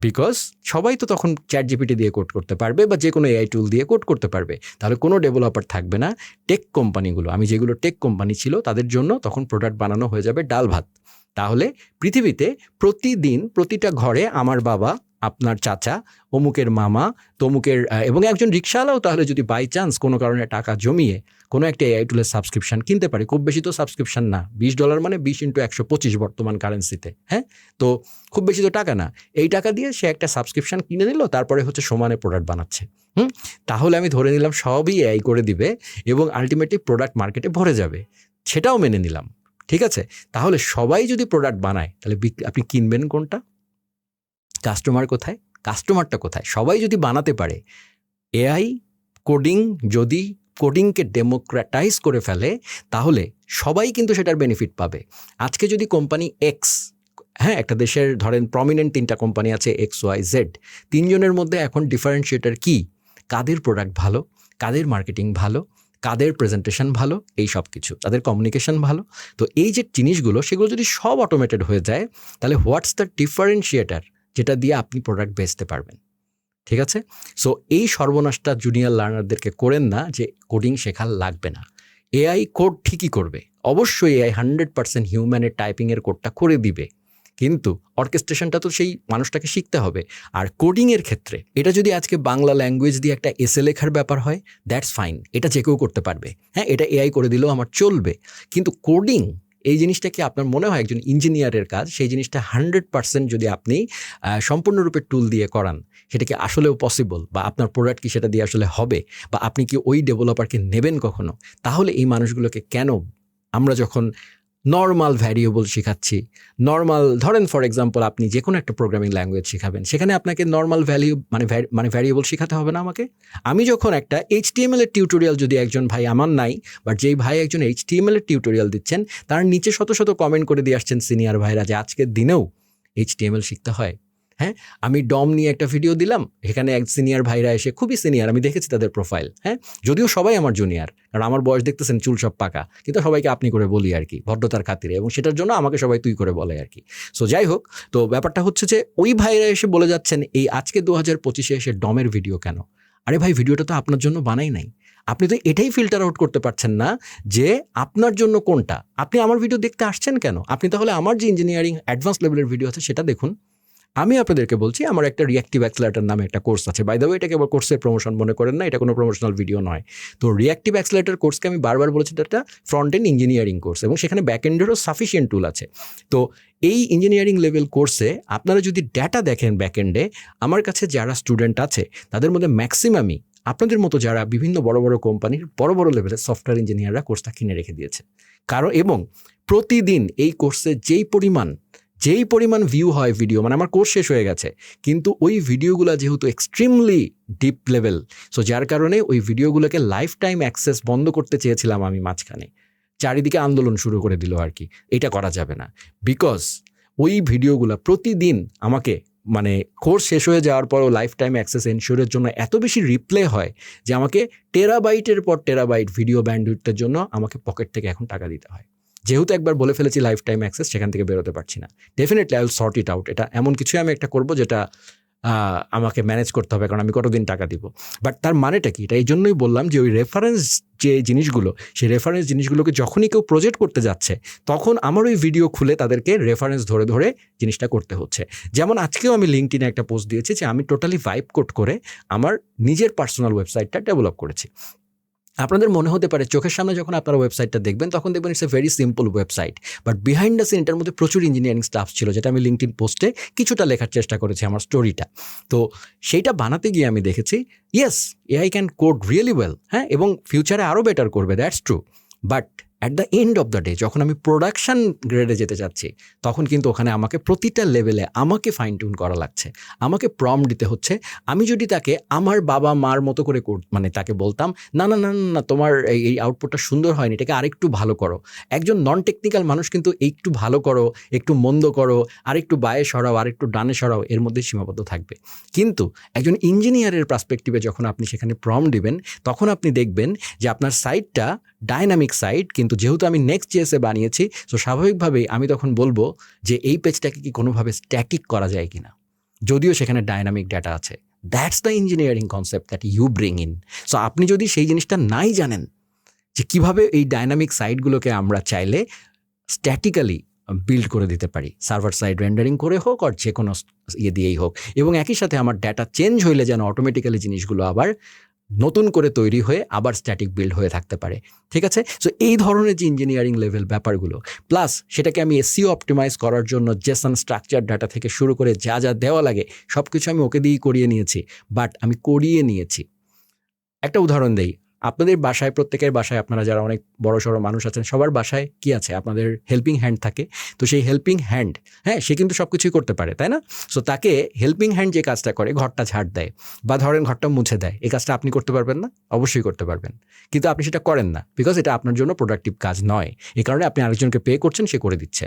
বিকজ সবাই তো তখন চ্যাট জিপিটি দিয়ে কোড করতে পারবে বা যে কোনো এআই টুল দিয়ে কোড করতে পারবে। তাহলে কোনো ডেভেলপার থাকবে না টেক কোম্পানিগুলো আমি যেগুলো টেক কোম্পানি ছিল, তাদের জন্য তখন প্রোডাক্ট বানানো হয়ে যাবে ডাল ভাত। তাহলে পৃথিবীতে প্রতিদিন প্রতিটা ঘরে আমার বাবা আপনার চাচা, অমুকের মামা, তমুকের এবং একজন রিক্সাওয়ালাও তাহলে যদি বাই চান্স কোনো কারণে টাকা জমিয়ে কোনো একটা এআই টুলের সাবস্ক্রিপশন কিনতে পারে, খুব বেশি তো সাবস্ক্রিপশন না। বিশ ডলার মানে বিশ ইন্টু একশো পঁচিশ বর্তমান কারেন্সিতে হ্যাঁ? তো খুব বেশি তো টাকা না। এই টাকা দিয়ে সে একটা সাবস্ক্রিপশন কিনে নিল, তারপরে হচ্ছে সমানে প্রোডাক্ট বানাচ্ছে, হুম? তাহলে আমি ধরে নিলাম সবই এআই করে দিবে এবং আলটিমেটলি প্রোডাক্ট মার্কেটে ভরে যাবে। সেটাও মেনে নিলাম, ঠিক আছে? তাহলে সবাই যদি প্রোডাক্ট বানায়, তাহলে আপনি কিনবেন কোনটা? কাস্টমার কোথায়? কাস্টমারটা কোথায়? সবাই যদি বানাতে পারে এআই কোডিং যদি কোডিংকে ডেমোক্রেটাইজ করে ফেলে, তাহলে সবাই কিন্তু সেটার বেনিফিট পাবে। আজকে যদি কোম্পানি এক্স হ্যাঁ একটা দেশের ধরেন প্রমিনেন্ট তিনটা কোম্পানি আছে এক্স ওয়াই জেড তিনজনের মধ্যে এখন ডিফারেন্সিয়েটার কি? কাদের প্রোডাক্ট ভালো? কাদের মার্কেটিং ভালো? কাদের প্রেজেন্টেশন ভালো? এই সব কিছু। তাদের কমিউনিকেশন ভালো? তো এই যে জিনিসগুলো, সেগুলো যদি সব অটোমেটেড হয়ে যায়, তাহলে হোয়াটস দ্য ডিফারেন্সিয়েটার যেটা দিয়ে আপনি প্রোডাক্ট বেচতে পারবেন। ঠিক আছে? সো এই সর্বনাশটা জুনিয়র লার্নারদেরকে করেন না যে কোডিং শেখা লাগবে না। এআই কোড ঠিকই করবে। অবশ্যই এআই হান্ড্রেড পার্সেন্ট হিউম্যানের টাইপিংয়ের কোডটা করে দিবে। কিন্তু অর্কেস্ট্রেশনটা তো সেই মানুষটাকে শিখতে হবে। আর কোডিংয়ের ক্ষেত্রে, এটা যদি আজকে বাংলা ল্যাঙ্গুয়েজ দিয়ে একটা এসে লেখার ব্যাপার হয় দ্যাটস ফাইন এটা যে কেউ করতে পারবে। হ্যাঁ এটা এআই করে দিলেও আমার চলবে। কিন্তু কোডিং এই জিনিসটা কি আপনার মনে হয় একজন ইঞ্জিনিয়ারের কাজ? সেই জিনিসটা হান্ড্রেড পার্সেন্ট যদি আপনি সম্পূর্ণরূপে টুল দিয়ে করান, সেটা কি আসলেও পসিবল বা আপনার প্রোডাক্ট কি সেটা দিয়ে আসলে হবে? বা আপনি কি ওই ডেভেলপারকে নেবেন কখনো? তাহলে এই মানুষগুলোকে কেন আমরা যখন নর্মাল ভ্যারিয়েবল শেখাচ্ছি। নর্মাল ধরেন ফর এক্সাম্পল আপনি যে কোনো একটা প্রোগ্রামিং ল্যাঙ্গুয়েজ শেখাবেন, সেখানে আপনাকে নর্মাল ভ্যালিউ মানে মানে ভ্যারিয়েবল শেখাতে হবে না আমাকে। আমি যখন একটা এইচটিএমএল এর টিউটোরিয়াল যদি একজন ভাই আমার নাই বাট যেই ভাই একজন এইচটিএমএল এর টিউটোরিয়াল দিচ্ছেন, তার নিচে শত শত কমেন্ট করে দিয়ে আসছেন সিনিয়র ভাইরা যে আজকের দিনেও এইচটিএমএল শিখতে হয়। হ্যাঁ আমি ডম নিয়ে একটা ভিডিও দিলাম, এখানে এক সিনিয়র ভাইরা এসে, খুবই সিনিয়র আমি দেখেছি তাদের প্রোফাইল হ্যাঁ? যদিও সবাই আমার জুনিয়র কারণ আমার বয়স দেখতেছেন চুল সব পাকা, কিন্তু সবাইকে আপনি করে বলি আর কি, ভদ্রতার খাতিরে, এবং সেটার জন্য আমাকে সবাই তুই করে বলে আর কি। সো যাই হোক, তো ব্যাপারটা হচ্ছে যে, ওই ভাইরা এসে বলে যাচ্ছেন, এই আজকে দু হাজার পঁচিশে এসে ডমের ভিডিও কেন? আরে ভাই ভিডিওটা তো আপনার জন্য বানাই নাই। আপনি তো এটাই ফিল্টার আউট করতে পারছেন না, যে আপনার জন্য কোনটা। আপনি আমার ভিডিও দেখতে আসছেন কেন? আপনি তাহলে আমার যে ইঞ্জিনিয়ারিং অ্যাডভান্স লেভেলের ভিডিও আছে, সেটা দেখুন। আমি আপনাদেরকে বলছি, আমার একটা রিয়াক্টিভ অ্যাক্সেলেটার নামে একটা কোর্স আছে। বাই দ্য ওয়ে এটাকে কোর্সের প্রমোশন মনে করেন না, এটা কোনো প্রমোশনাল ভিডিও নয়। তো রিয়াক্টিভ অ্যাক্সেলেটার কোর্সকে আমি বারবার বলেছি এটা একটা ফ্রন্ট এন্ড ইঞ্জিনিয়ারিং কোর্স এবং সেখানে ব্যাক এন্ডেরও সাফিসিয়েন্ট টুল আছে। তো এই ইঞ্জিনিয়ারিং লেভেল কোর্সে আপনারা যদি ডেটা দেখেন ব্যাক এন্ডে আমার কাছে যারা স্টুডেন্ট আছে, তাদের মধ্যে ম্যাক্সিমামই আপনাদের মতো যারা বিভিন্ন বড় বড় কোম্পানির বড় বড় লেভেলের সফটওয়্যার ইঞ্জিনিয়াররা কোর্সটা কিনে রেখে দিয়েছে। কারণ এবং প্রতিদিন এই কোর্সে যেই পরিমাণ যেই পরিমাণ ভিউ হয় ভিডিও মানে আমার কোর্স শেষ হয়ে গেছে, কিন্তু ওই ভিডিওগুলো যেহেতু এক্সট্রিমলি ডিপ লেভেল সো যার কারণে ওই ভিডিওগুলোকে লাইফ টাইম অ্যাক্সেস বন্ধ করতে চেয়েছিলাম আমি মাঝখানে। চারিদিকে আন্দোলন শুরু করে দিল আর কি, এটা করা যাবে না। বিকজ ওই ভিডিওগুলো প্রতিদিন আমাকে মানে কোর্স শেষ হয়ে যাওয়ার পরও লাইফ টাইম অ্যাক্সেস এনশিওরের জন্য এত বেশি রিপ্লে হয় যে আমাকে টেরাবাইটের পর টেরাবাইট ভিডিও ব্যান্ডউইথের জন্য আমাকে পকেট থেকে এখন টাকা দিতে হয়। যেহেতু একবার বলে ফেলেছি লাইফ টাইম অ্যাক্সেস সেখান থেকে বেরোতে পারছি না। Definitely I will it out এটা এমন কিছুই আমি একটা করব যেটা আমাকে ম্যানেজ করতে হবে, কারণ আমি কতদিন টাকা দিব? বাট তার মানেটা কি? এটা এই জন্যই বললাম যে ওই রেফারেন্স যে জিনিসগুলো, সেই রেফারেন্স জিনিসগুলোকে যখনই কেউ প্রজেক্ট করতে যাচ্ছে, তখন আমার ওই ভিডিও খুলে তাদেরকে রেফারেন্স ধরে ধরে জিনিসটা করতে হচ্ছে। যেমন আজকেও আমি লিঙ্কটিনে একটা পোস্ট দিয়েছি যে আমি টোটালি ভাইব কোড করে আমার নিজের পার্সোনাল ওয়েবসাইটটা ডেভেলপ করেছি। আপনাদের মনে হতে পারে, চোখের সামনে যখন আপনারা ওয়েবসাইটটা দেখবেন, তখন দেখবেন it's a very simple website but behind the scene এটার মধ্যে প্রচুর ইঞ্জিনিয়ারিং স্টাফ ছিল, যেটা আমি লিঙ্কড পোস্টে কিছুটা লেখার চেষ্টা করেছি আমার স্টোরিটা তো সেইটা বানাতে গিয়ে আমি দেখেছি yes AI can code really well হ্যাঁ? এবং ফিউচারে আরও বেটার করবে that's true but at the end of the day যখন আমি প্রোডাকশন গ্রেডে যেতে চাচ্ছি তখন কিন্তু ওখানে আমাকে প্রতিটা লেভেলে আমাকে ফাইন টিউন করা লাগছে। আমাকে প্রম দিতে হচ্ছে আমি যদি তাকে আমার বাবা মার মতো করে মানে তাকে বলতাম না না না না, তোমার এই এই আউটপুটটা সুন্দর হয়নি এটাকে আরেকটু ভালো করো। একজন নন টেকনিক্যাল মানুষ কিন্তু একটু ভালো করো একটু মন্দ করো আরেকটু বায়ে সরাও আরেকটু ডানে সরাও এর মধ্যে সীমাবদ্ধ থাকবে। কিন্তু একজন ইঞ্জিনিয়ারের পার্সপেক্টিভে যখন আপনি সেখানে প্রম দিবেন তখন আপনি দেখবেন যে আপনার সাইটটা ডাইনামিক সাইট কিন্তু যেহেতু আমি নেক্সট জিএসে বানিয়েছি সো স্বাভাবিকভাবেই আমি তখন বলব যে এই পেজটাকে কি কোনোভাবে স্ট্যাটিক করা যায় কিনা। যদিও সেখানে ডাইনামিক ডেটা আছে। That's the engineering concept that you bring in so আপনি যদি সেই জিনিসটা নাই জানেন, যে কীভাবে এই ডাইনামিক সাইটগুলোকে আমরা চাইলে স্ট্যাটিক্যালি বিল্ড করে দিতে পারি। সার্ভার সাইড রেন্ডারিং করে হোক আর যে কোনো ইয়ে দিয়েই হোক। এবং একই সাথে আমার ডেটা চেঞ্জ হইলে যেন অটোমেটিক্যালি জিনিসগুলো আবার নতুন করে তৈরি হয়ে আবার স্ট্যাটিক বিল্ড হয়ে থাকতে পারে। ঠিক আছে? সো এই ধরনের যে ইঞ্জিনিয়ারিং লেভেল ব্যাপারগুলো প্লাস সেটাকে আমি এসিও অপটিমাইজ করার জন্য জেসন স্ট্রাকচার ডাটা থেকে শুরু করে যা যা দেওয়া লাগে সব কিছু আমি ওকে দিয়েই করিয়ে নিয়েছি বাট আমি করিয়ে নিয়েছি। একটা উদাহরণ দেই আপনাদের বাসায়, প্রত্যেকের বাসায় আপনারা যারা অনেক বড় সড়ো মানুষ আছেন, সবার বাসায় কি আছে? আপনাদের হেল্পিং হ্যান্ড থাকে। তো সেই হেল্পিং হ্যান্ড হ্যাঁ সে কিন্তু সব কিছুই করতে পারে, তাই না? সো তাকে হেল্পিং হ্যান্ড যে কাজটা করে, ঘরটা ঝাড় দেয় বা ধরেন ঘরটা মুছে দেয়, এই কাজটা আপনি করতে পারবেন না? অবশ্যই করতে পারবেন। কিন্তু আপনি সেটা করেন না বিকজ এটা আপনার জন্য প্রোডাক্টিভ কাজ নয়। এই কারণে আপনি আরেকজনকে পে করছেন, সে করে দিচ্ছে।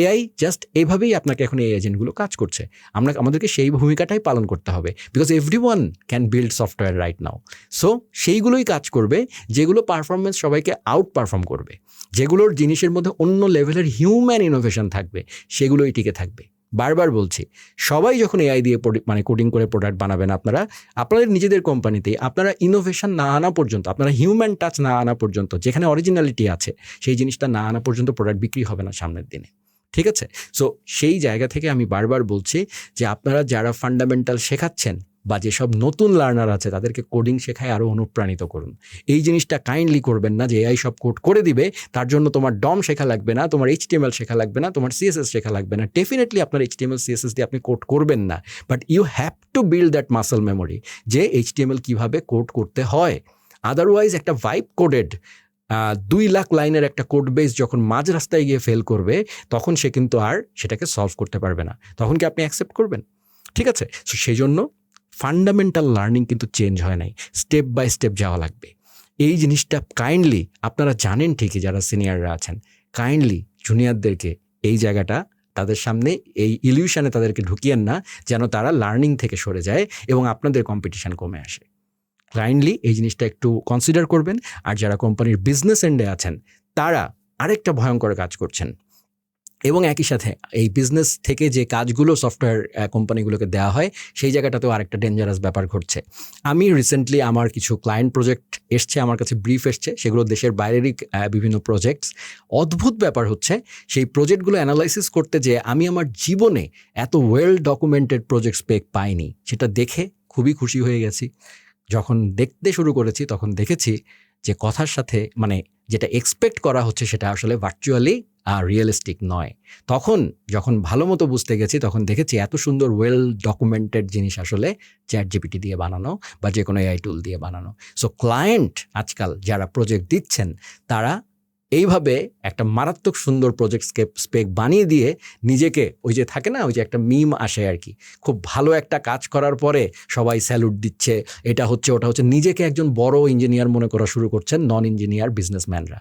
এআই জাস্ট এইভাবেই আপনাকে এখন এই এজেন্টগুলো কাজ করছে। আমরা, আমাদেরকে সেই ভূমিকাটাই পালন করতে হবে because every one can build software right now so সেইগুলোই কাজ করবে, যেগুলো পারফরমেন্স সবাইকে আউট পারফর্ম করবে। যেগুলোর জিনিসের মধ্যে অন্য লেভেলের হিউম্যান ইনোভেশন থাকবে, সেগুলোই টিকে থাকবে। বারবার বলছি, সবাই যখন এআই দিয়ে মানে কোডিং করে প্রোডাক্ট বানাবেন আপনারা, আপনাদের নিজেদের কোম্পানিতে আপনারা ইনোভেশন না আনা পর্যন্ত, আপনারা হিউম্যান টাচ না আনা পর্যন্ত, যেখানে অরিজিনালিটি আছে, সেই জিনিসটা না আনা পর্যন্ত প্রোডাক্ট বিক্রি হবে না সামনের দিনে। ঠিক আছে? সো সেই জায়গা থেকে আমি বারবার বলছি যে আপনারা যারা ফান্ডামেন্টাল শেখাচ্ছেন বা যেসব নতুন লার্নার আছে, তাদেরকে কোডিং শেখায় আরও অনুপ্রাণিত করুন। এই জিনিসটা কাইন্ডলি করবেন না যে এআই সব কোড করে দিবে, তার জন্য তোমার ডম শেখা লাগবে না, তোমার এইচটিএমএল শেখা লাগবে না, তোমার সিএসএস শেখা লাগবে না। ডেফিনেটলি আপনার এইচটিএমএল সিএসএস দিয়ে আপনি কোড করবেন না। But you have to build that muscle memory যে এইচটিএমএল কীভাবে কোড করতে হয়। আদারওয়াইজ একটা ভাইব কোডেড দুই লাখ লাইনের একটা কোড বেস যখন মাঝ রাস্তায় গিয়ে ফেল করবে, তখন সে কিন্তু আর সেটাকে সলভ করতে পারবে না। তখন কি আপনি অ্যাকসেপ্ট করবেন? ঠিক আছে? সো সেই জন্য ফান্ডামেন্টাল লার্নিং কিন্তু চেঞ্জ হয় নাই। স্টেপ বাই স্টেপ যাওয়া লাগবে। এই জিনিসটা কাইন্ডলি আপনারা জানেন ঠিকই যারা সিনিয়ররা আছেন। কাইন্ডলি জুনিয়রদেরকে এই জায়গাটা তাদের সামনে, এই ইলিউশনে তাদেরকে ঢুকিয়েন না যেন তারা লার্নিং থেকে সরে যায় এবং আপনাদের কম্পিটিশন কমে আসে। কাইন্ডলি এই জিনিসটা একটু কনসিডার করবেন। আর যারা কোম্পানির বিজনেস এন্ডে আছেন, তারা আরেকটা ভয়ঙ্কর কাজ করছেন। এবং একই সাথে এই বিজনেস থেকে যে কাজগুলো সফটওয়্যার কোম্পানিগুলোকে দেওয়া হয়, সেই জায়গাটাতেও আরেকটা ডেঞ্জারাস ব্যাপার ঘটছে। আমি রিসেন্টলি আমার কিছু ক্লায়েন্ট প্রজেক্ট এসছে, আমার কাছে ব্রিফ এসছে, সেগুলো দেশের বাইরেরই বিভিন্ন প্রজেক্টস অদ্ভুত ব্যাপার হচ্ছে, সেই প্রজেক্টগুলো অ্যানালাইসিস করতে যে আমি আমার জীবনে এত ওয়েল ডকুমেন্টেড প্রজেক্ট স্পেক পাইনি। সেটা দেখে খুবই খুশি হয়ে গেছি। যখন দেখতে শুরু করেছি, তখন দেখেছি যে কথার সাথে মানে যেটা এক্সপেক্ট করা হচ্ছে, সেটা আসলে ভার্চুয়ালি রিয়েলিস্টিক নয়। তখন যখন ভালো মতো বুঝতে গেছি, তখন দেখেছি এত সুন্দর ওয়েল ডকুমেন্টেড জিনিস আসলে চ্যাট জিপিটি দিয়ে বানানো বা যে কোনো এআই টুল দিয়ে বানানো। সো ক্লায়েন্ট আজকাল যারা প্রজেক্ট দিচ্ছেন, তারা এইভাবে একটা মারাত্মক সুন্দর প্রজেক্ট স্কেপ স্পেক বানিয়ে দিয়ে নিজেকে ওই যে থাকে না, ওই যে একটা মিম আসে আর কি খুব ভালো একটা কাজ করার পরে সবাই স্যালুট দিচ্ছে, এটা হচ্ছে, ওটা হচ্ছে, নিজেকে একজন বড় ইঞ্জিনিয়ার মনে করা শুরু করছেন নন ইঞ্জিনিয়ার বিজনেসম্যানরা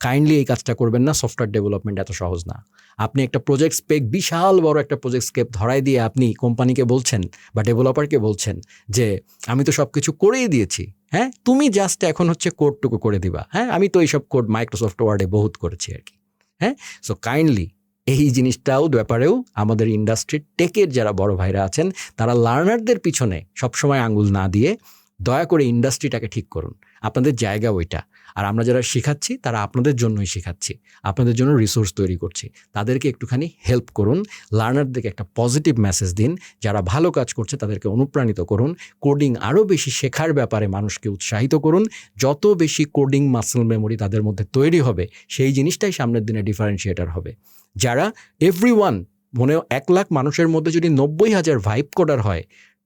কাইন্ডলি এই কাজটা করবেন না সফটওয়্যার ডেভেলপমেন্ট এত সহজ না। আপনি একটা প্রজেক্ট স্পেক বিশাল বড় একটা প্রজেক্ট স্কেপ ধরাই দিয়ে আপনি কোম্পানিকে বলছেন বা ডেভেলপারকে বলছেন যে, আমি তো সব কিছু করেই দিয়েছি হ্যাঁ? তুমি জাস্ট এখন হচ্ছে কোডটুকু করে দিবা হ্যাঁ? আমি তো এইসব কোড মাইক্রোসফট ওয়ার্ডে বহুত করেছি আর কি হ্যাঁ? সো কাইন্ডলি এই জিনিসটাও ব্যাপারেও আমাদের ইন্ডাস্ট্রির টেকের যারা বড় ভাইরা আছেন, তারা লার্নারদের পিছনে সবসময় আঙ্গুল না দিয়ে দয়া করে ইন্ডাস্ট্রিটাকে ঠিক করুন। আপনাদের জায়গা ওইটা। আর আমরা যারা শেখাচ্ছি, তারা আপনাদের জন্যই শেখাচ্ছি, আপনাদের জন্য রিসোর্স তৈরি করছি। তাদেরকে একটুখানি হেল্প করুন লার্নারদেরকে একটা পজিটিভ মেসেজ দিন, যারা ভালো কাজ করছে তাদেরকে অনুপ্রাণিত করুন কোডিং আরও বেশি শেখার ব্যাপারে মানুষকে উৎসাহিত করুন, যত বেশি কোডিং মাসল মেমোরি তাদের মধ্যে তৈরি হবে, সেই জিনিসটাই সামনের দিনে ডিফারেন্সিয়েটার হবে। যারা এভরি ওয়ান মনে এক লাখ মানুষের মধ্যে যদি নব্বই হাজার ভাইব কোডার হয়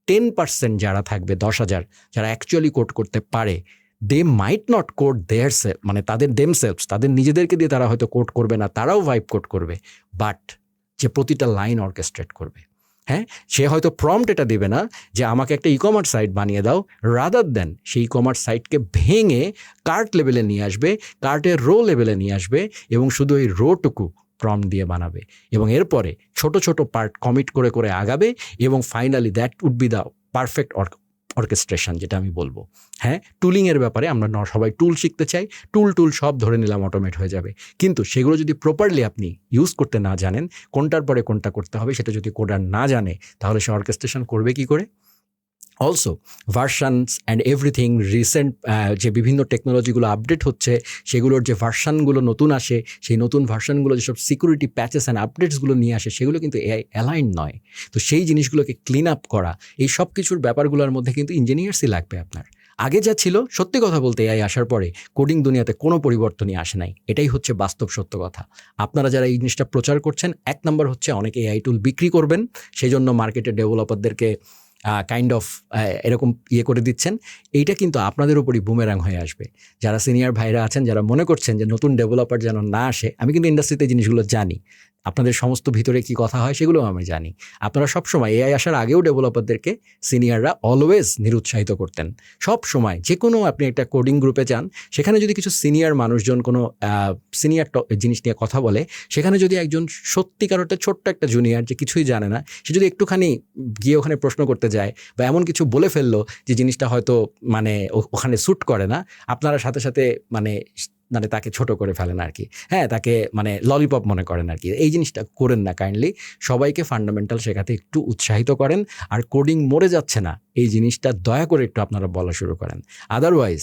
টেন পার্সেন্ট যারা থাকবে, দশ হাজার, যারা অ্যাকচুয়ালি কোড করতে পারে they might not code their self মানে তাদের দেম সেলফস তাদের নিজেদেরকে দিয়ে তারা হয়তো কোড করবে না, তারাও ভাইব কোড করবে বাট যে প্রতিটা লাইন অর্কেস্ট্রেট করবে। হ্যাঁ? সে হয়তো প্রম্পট এটা দেবে না যে আমাকে একটা ই কমার্স সাইট বানিয়ে দাও রাদার দেন সেই ই কমার্স সাইটকে ভেঙে কার্ট লেভেলে নিয়ে আসবে কার্টের রো লেভেলে নিয়ে আসবে এবং শুধু ওই রোটুকু প্রম দিয়ে বানাবে এবং এরপরে ছোট ছোট পার্ট কমিট করে করে আগাবে এবং finally that would be the perfect orchestration যেটা আমি বলব। হ্যাঁ টুলিংয়ের ব্যাপারে আমরা ন সবাই টুল শিখতে চাই টুল টুল সব ধরে নিলাম অটোমেট হয়ে যাবে। কিন্তু সেগুলো যদি প্রপারলি আপনি ইউজ করতে না জানেন, কোনটার পরে কোনটা করতে হবে সেটা যদি কোডার না জানে, তাহলে সে অর্কেস্ট্রেশন করবে কি করে? Also versions and everything recent যে বিভিন্ন টেকনোলজিগুলো আপডেট হচ্ছে, সেগুলোর যে ভার্সানগুলো নতুন আসে, সেই নতুন ভার্সানগুলো যেসব সিকিউরিটি প্যাচেস অ্যান্ড আপডেটসগুলো নিয়ে আসে, সেগুলো কিন্তু এআই অ্যালাইন নয়। তো সেই জিনিসগুলোকে ক্লিন আপ করা, এই সব কিছুর ব্যাপারগুলোর মধ্যে কিন্তু ইঞ্জিনিয়ার্সই লাগবে আপনার। আগে যা ছিল, সত্যি কথা বলতে এআই আসার পরে কোডিং দুনিয়াতে কোনো পরিবর্তনই আসে নাই। এটাই হচ্ছে বাস্তব সত্য কথা। আপনারা যারা এই জিনিসটা প্রচার করছেন, এক নম্বর হচ্ছে অনেকে এআই টুল বিক্রি করবেন সেই জন্য মার্কেটে ডেভেলপারদেরকে কাইন্ড অফ এরকম ইয়ে করে দিচ্ছেন। এইটা কিন্তু আপনাদের উপরই বুমেরাং হয়ে আসবে। যারা সিনিয়র ভাইরা আছেন, যারা মনে করছেন যে নতুন ডেভেলপার যেন না আসে, আমি কিন্তু ইন্ডাস্ট্রিতে জিনিসগুলো জানি। আপনাদের সমস্ত ভিতরে কি কথা হয় সেগুলোও আমি জানি। আপনারা সবসময় এআই আসার আগেও ডেভেলপারদেরকে সিনিয়ররা অলওয়েজ নিরুৎসাহিত করতেন। সব সময় যে কোনো আপনি একটা কোডিং গ্রুপে যান, সেখানে যদি কিছু সিনিয়র মানুষজন কোনো সিনিয়র জিনিস নিয়ে কথা বলে, সেখানে যদি একজন সত্যিকার একটা ছোট্ট একটা জুনিয়র যে কিছুই জানে না, সে যদি একটুখানি গিয়ে ওখানে প্রশ্ন করতে যায় বা এমন কিছু বলে ফেলল যে জিনিসটা হয়তো মানে ওখানে স্যুট করে না, আপনারা সাথে সাথে মানে মানে তাকে ছোট করে ফেলেন আর কি। হ্যাঁ তাকে মানে ললিপপ মনে করেন আর কি। এই জিনিসটা করেন না কাইন্ডলি সবাইকে ফান্ডামেন্টাল শেখাতে একটু উৎসাহিত করেন আর কোডিং মরে যাচ্ছে না। এই জিনিসটা দয়া করে একটু আপনারা বলা শুরু করেন। আদারওয়াইজ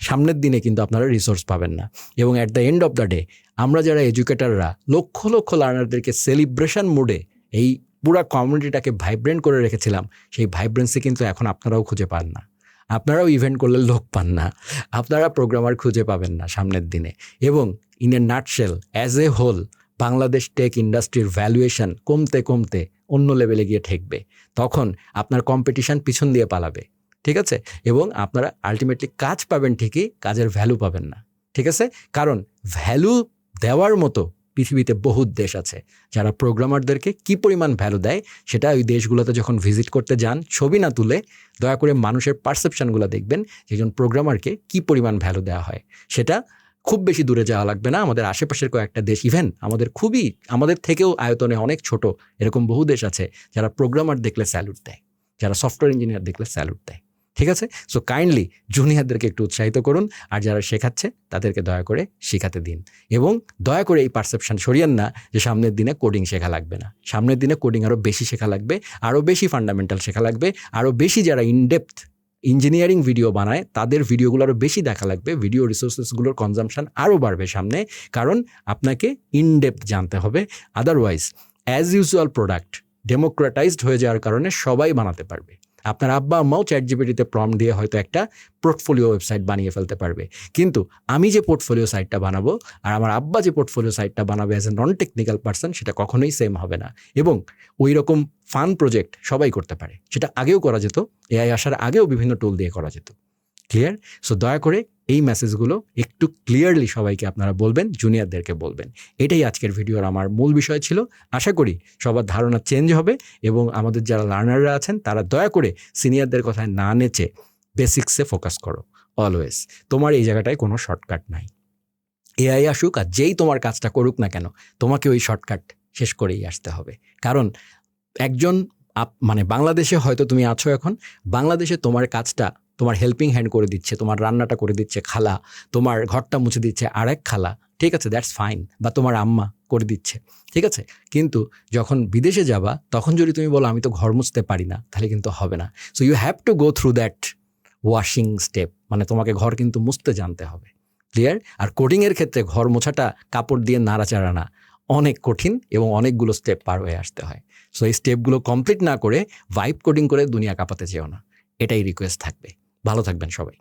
সামনের দিনে কিন্তু আপনারা রিসোর্স পাবেন না। এবং at the end of the day আমরা যারা এডুকেটাররা লক্ষ লক্ষ লার্নারদেরকে সেলিব্রেশন মুডে এই পুরা কমিউনিটিটাকে ভাইব্রেন্ট করে রেখেছিলাম, সেই ভাইব্রেন্সি কিন্তু এখন আপনারাও খুঁজে পান না। আপনারাও ইভেন্ট করলে লোক পান না। আপনারা প্রোগ্রামার খুঁজে পাবেন না সামনের দিনে। এবং in a nutshell as a whole Bangladesh tech ইন্ডাস্ট্রির ভ্যালুয়েশন কমতে কমতে অন্য লেভেলে গিয়ে ঠেকবে। তখন আপনার কম্পিটিশন পিছন দিয়ে পালাবে। ঠিক আছে? এবং আপনারা আলটিমেটলি কাজ পাবেন ঠিকই, কাজের ভ্যালু পাবেন না। ঠিক আছে? কারণ ভ্যালু দেওয়ার মতো পৃথিবীতে বহুত দেশ আছে যারা প্রোগ্রামারদেরকে কি পরিমাণ ভ্যালু দেয় সেটা ওই দেশগুলোতে যখন ভিজিট করতে যান, ছবি না তুলে দয়া করে মানুষের পারসেপশনগুলো দেখবেন একজন প্রোগ্রামারকে কি পরিমাণ ভ্যালু দেওয়া হয়। সেটা খুব বেশি দূরে যাওয়া লাগবে না। আমাদের আশেপাশের কয়েকটা দেশ ইভেন আমাদের খুবই, আমাদের থেকেও আয়তনে অনেক ছোট, এরকম বহু দেশ আছে যারা প্রোগ্রামার দেখলে স্যালুট দেয়, যারা সফটওয়্যার ইঞ্জিনিয়ার দেখলে স্যালুট দেয়। ঠিক আছে? সো কাইন্ডলি জুনিয়রদেরকে একটু উৎসাহিত করুন, আর যারা শেখাচ্ছে, তাদেরকে দয়া করে শেখাতে দিন। এবং দয়া করে এই পারসেপশন সরিয়েন না যে সামনের দিনে কোডিং শেখা লাগবে না। সামনের দিনে কোডিং আরও বেশি শেখা লাগবে আরও বেশি ফান্ডামেন্টাল শেখা লাগবে আরও বেশি যারা ইনডেপথ ইঞ্জিনিয়ারিং ভিডিও বানায়, তাদের ভিডিওগুলো আরও বেশি দেখা লাগবে ভিডিও রিসোর্সেসগুলোর কনজামশান আরও বাড়বে সামনে, কারণ আপনাকে ইনডেপথ জানতে হবে। Otherwise as usual product democratised হয়ে যাওয়ার কারণে সবাই বানাতে পারবে। আপনার আব্বা আম্মাও চ্যাট জিপিটিতে প্রম দিয়ে হয়তো একটা পোর্টফোলিও ওয়েবসাইট বানিয়ে ফেলতে পারবে। কিন্তু আমি যে পোর্টফোলিও সাইটটা বানাবো আর আমার আব্বা যে পোর্টফোলিও সাইটটা বানাবে as a non technical person সেটা কখনোই সেম হবে না। এবং ওই রকম ফান প্রজেক্ট সবাই করতে পারে। সেটা আগেও করা যেত এআই আসার আগেও বিভিন্ন টুল দিয়ে করা যেত। ক্লিয়ার সো দয়া করে এই মেসেজগুলো একটু ক্লিয়ারলি সবাইকে আপনারা বলবেন জুনিয়রদেরকে বলবেন। এটাই আজকের ভিডিওর আমার মূল বিষয় ছিল। আশা করি সবার ধারণা চেঞ্জ হবে এবং আমাদের যারা লার্নাররা আছেন, তারা দয়া করে সিনিয়রদের কথায় না নেচে বেসিক্সে ফোকাস করো অলওয়েজ তোমার এই জায়গাটায় কোনো শর্টকাট নাই। এআই আসুক আর যেই তোমার কাজটা করুক না কেন, তোমাকে ওই শর্টকাট শেষ করেই আসতে হবে। কারণ একজন মানে বাংলাদেশে হয়তো তুমি আছো এখন, বাংলাদেশে তোমার কাজটা তোমার হেল্পিং হ্যান্ড করে দিচ্ছে, তোমার রান্নাটা করে দিচ্ছে খালা, তোমার ঘরটা মুছে দিচ্ছে আরেক খালা, ঠিক আছে দ্যাটস ফাইন বা তোমার আম্মা করে দিচ্ছে, ঠিক আছে? কিন্তু যখন বিদেশে যাবা, তখন যদি তুমি বলো, আমি তো ঘর মুছতে পারি না, তাহলে কিন্তু হবে না। So you have to go through that washing step মানে তোমাকে ঘর কিন্তু মুছতে জানতে হবে ক্লিয়ার আর কোডিংয়ের ক্ষেত্রে ঘর মোছাটা কাপড় দিয়ে নাড়াচাড়া না, অনেক কঠিন এবং অনেকগুলো স্টেপ পার হয়ে আসতে হয়। সো এই স্টেপগুলো কমপ্লিট না করে ভাইব কোডিং করে দুনিয়া কাঁপাতে চেও না, এটাই রিকোয়েস্ট থাকবে। ভালো থাকবেন সবাই।